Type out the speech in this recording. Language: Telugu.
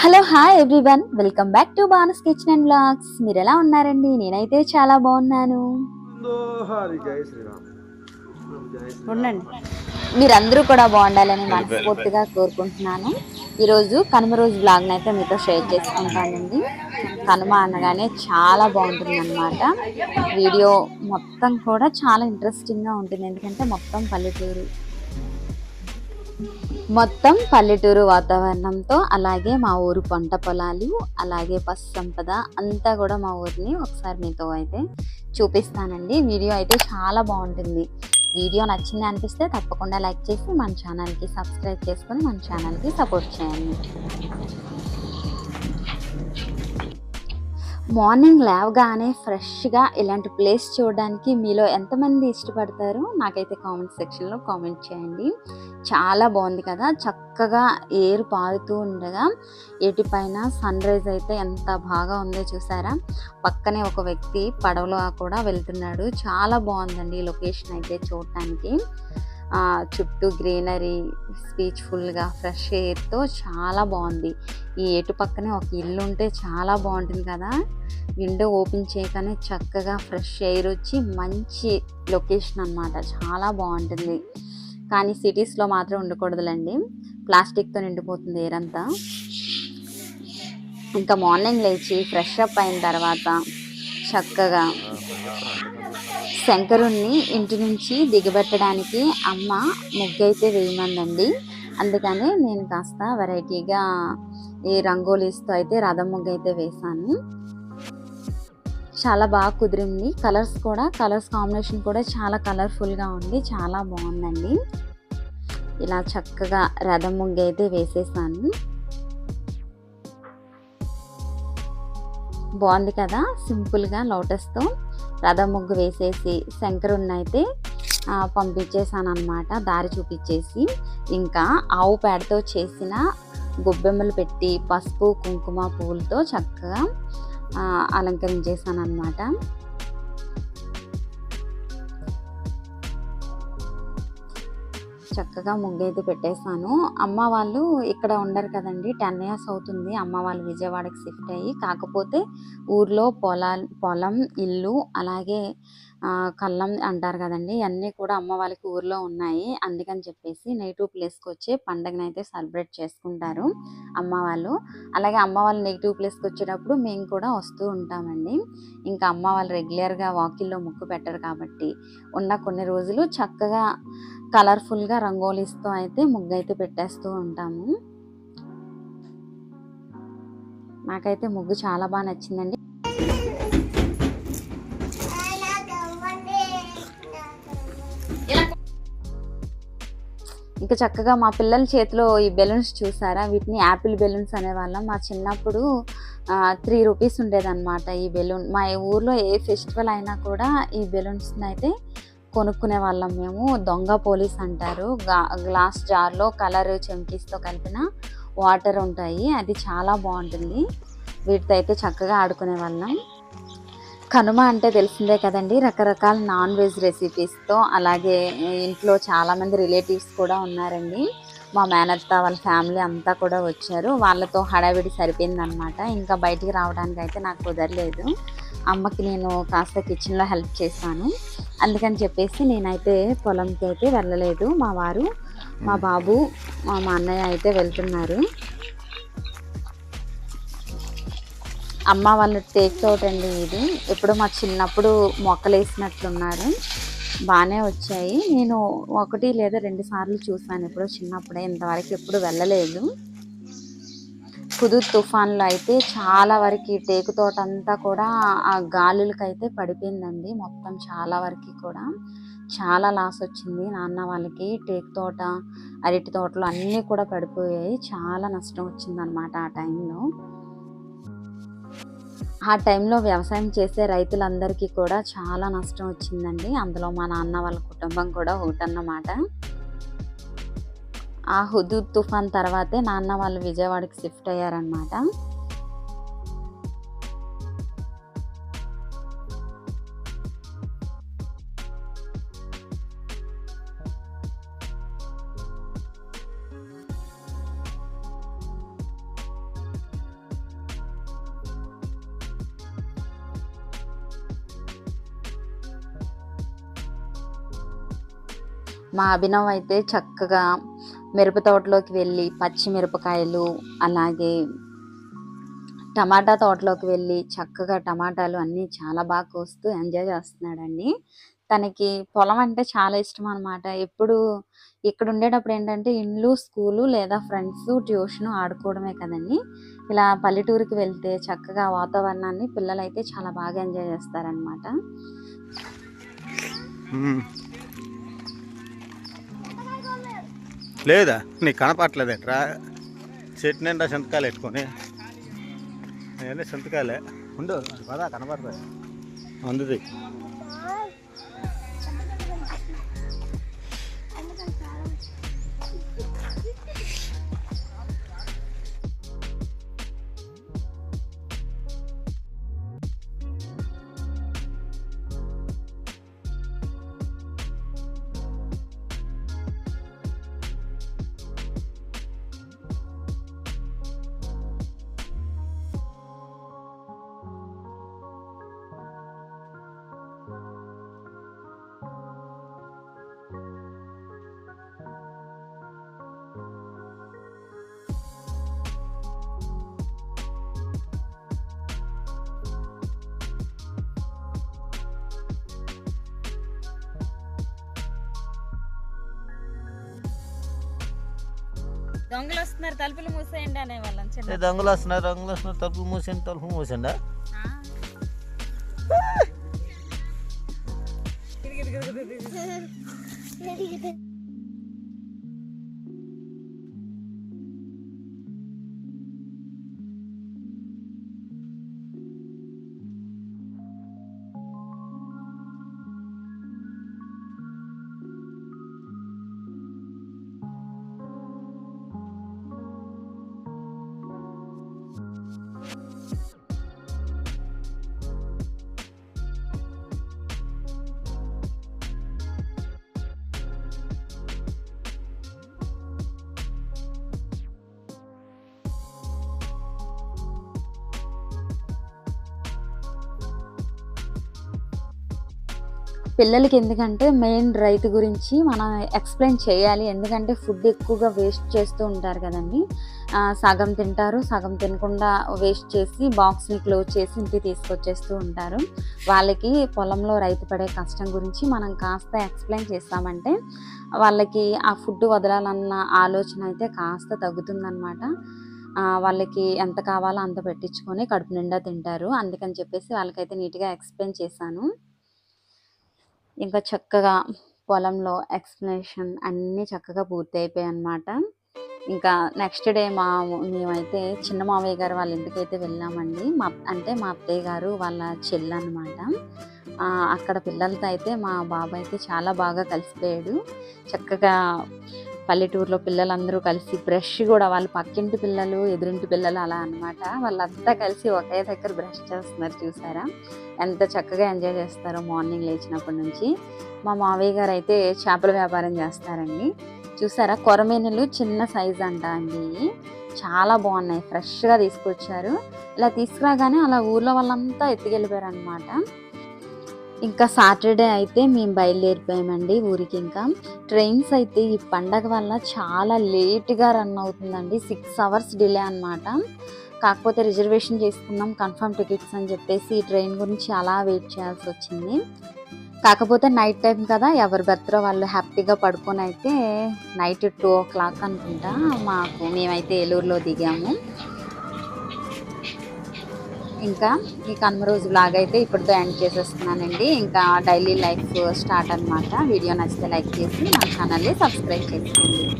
Hello hi everyone welcome back to Banu's kitchen and blogs మీరు ఎలా ఉన్నారండి? నేనైతే చాలా బాగున్నాను. ఉండండి. మీరందరూ కూడా బాగుండాలని మనస్ఫూర్తిగా కోరుకుంటున్నాను. ఈరోజు కనుమ రోజు బ్లాగ్ని అయితే మీతో షేర్ చేసుకుంటానండి. కనుమ అనగానే చాలా బాగుంటుంది అనమాట వీడియో మొత్తం కూడా చాలా ఇంట్రెస్టింగ్గా ఉంటుంది. ఎందుకంటే మొత్తం పల్లెటూరు. మొత్తం పల్లెటూరు వాతావరణంతో అలాగే మా ఊరు పంట పొలాలు అలాగే పశు సంపద అంతా కూడా మా ఊరిని ఒకసారి మీతో అయితే చూపిస్తానండి. వీడియో అయితే చాలా బాగుంటుంది. వీడియో నచ్చింది అనిపిస్తే తప్పకుండా లైక్ చేసి మన ఛానల్కి సబ్స్క్రైబ్ చేసుకొని మన ఛానల్కి సపోర్ట్ చేయండి. మార్నింగ్ లేవగానే ఫ్రెష్గా ఇలాంటి ప్లేస్ చూడడానికి మీలో ఎంతమంది ఇష్టపడతారు నాకైతే కామెంట్ సెక్షన్లో కామెంట్ చేయండి. చాలా బాగుంది కదా? చక్కగా ఏరు పారుతూ ఉండగా ఏటిపైన సన్ రైజ్ అయితే ఎంత బాగా ఉందో చూసారా? పక్కనే ఒక వ్యక్తి పడవలో కూడా వెళ్తున్నాడు. చాలా బాగుందండి ఈ లొకేషన్ అయితే చూడటానికి. చుట్టూ గ్రీనరీ పీస్ఫుల్గా ఫ్రెష్ ఎయిర్తో చాలా బాగుంది. ఈ ఎటు పక్కనే ఒక ఇల్లు ఉంటే చాలా బాగుంటుంది కదా? విండో ఓపెన్ చేయగానే చక్కగా ఫ్రెష్ ఎయిర్ వచ్చి మంచి లొకేషన్ అన్నమాట. చాలా బాగుంటుంది. కానీ సిటీస్లో మాత్రం ఉండకూడదులండి. ప్లాస్టిక్తో నిండిపోతుంది ఎయిర్ అంతా ఇంకా మార్నింగ్ లేచి ఫ్రెష్ అప్ అయిన తర్వాత చక్కగా. శంకరుణ్ణి ఇంటి నుంచి దిగబెట్టడానికి అమ్మ ముగ్గైతే వేయమందండి. అందుకని నేను కాస్త వెరైటీగా ఈ రంగోలీస్తో అయితే రథం ముగ్గు అయితే వేశాను. చాలా బాగా కుదిరింది. కలర్స్ కూడా కలర్స్ కాంబినేషన్ కూడా చాలా కలర్ఫుల్గా ఉంది. చాలా బాగుందండి. ఇలా చక్కగా రథం ముగ్గు అయితే వేసేసాను. బాగుంది కదా? సింపుల్గా లోటస్తో రథం ముగ్గు వేసేసి శంకరుణ్ణి అయితే పంపించేసాను అనమాట దారి చూపించేసి. ఇంకా ఆవు పేడతో చేసిన గొబ్బెమ్మలు పెట్టి పసుపు కుంకుమ పువ్వులతో చక్కగా అలంకరించేసాను అనమాట చక్కగా ముగ్గైతే పెట్టేశాను. అమ్మ వాళ్ళు ఇక్కడ ఉండరు కదండి టెన్ ఇయర్స్ అవుతుంది. అమ్మ వాళ్ళు విజయవాడకి షిఫ్ట్ అయ్యి కాకపోతే ఊర్లో పొలాలు పొలం ఇల్లు అలాగే కళ్ళం అంటారు కదండి. అన్నీ కూడా అమ్మ వాళ్ళకి ఊర్లో ఉన్నాయి. అందుకని చెప్పేసి నెగిటివ్ ప్లేస్కి వచ్చి పండగను అయితే సెలబ్రేట్ చేసుకుంటారు అమ్మ వాళ్ళు. అలాగే అమ్మ వాళ్ళు నెగిటివ్ ప్లేస్కి వచ్చేటప్పుడు మేము కూడా వస్తూ ఉంటామండి. ఇంకా అమ్మ వాళ్ళు రెగ్యులర్గా వాకిల్లో ముక్కు పెట్టరు కాబట్టి ఉన్న కొన్ని రోజులు చక్కగా కలర్ఫుల్గా రంగోలీస్తో అయితే ముగ్గు అయితే పెట్టేస్తూ ఉంటాము. నాకైతే ముగ్గు చాలా బాగా నచ్చిందండి. ఇంకా చక్కగా మా పిల్లల చేతిలో ఈ బెలూన్స్ చూసారా? వీటిని యాపిల్ బెలూన్స్ అనేవాళ్ళం. మా చిన్నప్పుడు త్రీ రూపీస్ ఉండేదన్నమాట ఈ బెలూన్. మా ఊర్లో ఏ ఫెస్టివల్ అయినా కూడా ఈ బెలూన్స్ని అయితే కొనుక్కునే వాళ్ళం మేము. దొంగ పోలీస్ అంటారు. గ్లాస్ జార్లో కలర్ చెంకీస్తో కలిపిన వాటర్ ఉంటాయి. అది చాలా బాగుంటుంది. వీటితో అయితే చక్కగా ఆడుకునే వాళ్ళం. కనుమ అంటే తెలిసిందే కదండి. రకరకాల నాన్ వెజ్ రెసిపీస్తో అలాగే ఇంట్లో చాలామంది రిలేటివ్స్ కూడా ఉన్నారండి. మా మేనత్త వాళ్ళ ఫ్యామిలీ అంతా కూడా వచ్చారు. వాళ్ళతో హడావిడి సరిపోయిందనమాట ఇంకా బయటికి రావడానికి అయితే నాకు కుదరలేదు. అమ్మకి నేను కాస్త కిచెన్లో హెల్ప్ చేశాను. అందుకని చెప్పేసి నేనైతే పొలంకి అయితే వెళ్ళలేదు. మా వారు మా బాబు మా మా అన్నయ్య అయితే వెళ్తున్నారు. అమ్మ వాళ్ళ టేక్ తోట అండి ఇది. ఎప్పుడు మా చిన్నప్పుడు మొక్కలు వేసినట్లున్నారు బాగానే వచ్చాయి. నేను ఒకటి లేదా రెండు సార్లు చూసాను ఎప్పుడో చిన్నప్పుడే. ఇంతవరకు ఎప్పుడు వెళ్ళలేదు. కుదురు తుఫాన్లో అయితే చాలా వరకు టేకు తోట అంతా కూడా ఆ గాలులకైతే పడిపోయిందండి. మొత్తం చాలా వరకు కూడా. చాలా లాస్ వచ్చింది నాన్న వాళ్ళకి. టేకు తోట అరటి తోటలు అన్నీ కూడా పడిపోయాయి. చాలా నష్టం వచ్చిందనమాట ఆ టైంలో. ఆ టైంలో వ్యవసాయం చేసే రైతులందరికీ కూడా చాలా నష్టం వచ్చిందండి. అందులో మా నాన్న వాళ్ళ కుటుంబం కూడా ఒకటన్నమాట. ఆ హుదూద్ తుఫాన్ తర్వాతే నాన్న వాళ్ళు విజయవాడకి షిఫ్ట్ అయ్యారనమాట మా అభినవ్ అయితే చక్కగా మిరప తోటలోకి వెళ్ళి పచ్చిమిరపకాయలు అలాగే టమాటా తోటలోకి వెళ్ళి చక్కగా టమాటాలు అన్నీ చాలా బాగా కోస్తూ ఎంజాయ్ చేస్తున్నాడండి. తనకి పొలం అంటే చాలా ఇష్టం అనమాట ఎప్పుడు ఇక్కడ ఉండేటప్పుడు ఏంటంటే ఇండ్లు స్కూలు లేదా ఫ్రెండ్స్ ట్యూషన్ ఆడుకోవడమే కదండి. ఇలా పల్లెటూరుకి వెళ్తే చక్కగా వాతావరణాన్ని పిల్లలు అయితే చాలా బాగా ఎంజాయ్ చేస్తారనమాట లేదా? నీకు కనపట్లేదేట్రా చెట్టు నిండా సంతకాలు పెట్టుకొని. అవన్నీ సంతకాలే ఉండు అది పదా కనపడతాయి. అందుది. దొంగలు వస్తున్నారు తలుపులు మూసేయండి అనే వాళ్ళం చిన్న దొంగలు వస్తున్నారు దొంగలు వస్తున్నారు తలుపు మూసిండు తలుపు మూసిండా పిల్లలకి ఎందుకంటే మెయిన్ రైతు గురించి మనం ఎక్స్ప్లెయిన్ చేయాలి. ఎందుకంటే ఫుడ్ ఎక్కువగా వేస్ట్ చేస్తూ ఉంటారు కదండి. సగం తింటారు సగం తినకుండా వేస్ట్ చేసి బాక్స్ని క్లోజ్ చేసి ఇంటికి తీసుకొచ్చేస్తూ ఉంటారు. వాళ్ళకి పొలంలో రైతు పడే కష్టం గురించి మనం కాస్త ఎక్స్ప్లెయిన్ చేస్తామంటే వాళ్ళకి ఆ ఫుడ్ వదలాలన్న ఆలోచన అయితే కాస్త తగ్గుతుందన్నమాట. వాళ్ళకి ఎంత కావాలో అంత పెట్టించుకొని కడుపు నిండా తింటారు. అందుకని చెప్పేసి వాళ్ళకైతే నీట్గా ఎక్స్ప్లెయిన్ చేశాను. ఇంకా చక్కగా పొలంలో ఎక్స్ప్లెనేషన్ అన్నీ చక్కగా పూర్తి అయిపోయాయి ఇంకా నెక్స్ట్ డే మా మేమైతే చిన్న మామయ్య గారు వాళ్ళ ఇంటికి అయితే వెళ్ళామండి. మా అంటే మా అత్తయ్య గారు వాళ్ళ చెల్లి అనమాట అక్కడ పిల్లలతో అయితే మా బాబాయ్ అయితే చాలా బాగా కలిసిపోయాడు. చక్కగా పల్లెటూరులో పిల్లలందరూ కలిసి బ్రష్ కూడా వాళ్ళు పక్కింటి పిల్లలు ఎదురింటి పిల్లలు అలా అన్నమాట. వాళ్ళంతా కలిసి ఒకే దగ్గర బ్రష్ చేస్తున్నారు చూసారా? ఎంత చక్కగా ఎంజాయ్ చేస్తారో మార్నింగ్ లేచినప్పటి నుంచి. మా మావయ్య గారు అయితే చేపల వ్యాపారం చేస్తారండి. చూసారా? కొరమీనులు చిన్న సైజ్ అంట అండి. చాలా బాగున్నాయి ఫ్రెష్గా తీసుకొచ్చారు. ఇలా తీసుకురాగానే అలా ఊర్లో వాళ్ళంతా ఎత్తుకెళ్ళిపోయారు అనమాట ఇంకా సాటర్డే అయితే మేము బయలుదేరిపోయామండి ఊరికి ఇంకా. ట్రైన్స్ అయితే ఈ పండగ వల్ల చాలా లేట్గా రన్ అవుతుందండి. సిక్స్ అవర్స్ డిలే అన్నమాట. కాకపోతే రిజర్వేషన్ చేసుకున్నాం కన్ఫర్మ్ టికెట్స్ అని చెప్పేసి ఈ ట్రైన్ గురించి అలా వెయిట్ చేయాల్సి వచ్చింది. కాకపోతే నైట్ టైం కదా ఎవరి బర్త్లో వాళ్ళు హ్యాపీగా పడుకొని అయితే నైట్ టూ ఓ క్లాక్ అనుకుంటా మాకు మేమైతే ఏలూరులో దిగాము. ఇంకా ఈ కనుమ రోజు బ్లాగ్ అయితే ఇప్పటితో ఎండ్ చేసేస్తున్నానండి. ఇంకా డైలీ లైఫ్ స్టార్ట్ అన్నమాట. వీడియో నచ్చితే లైక్ చేసి నా ఛానల్ని సబ్స్క్రైబ్ చేసుకోండి.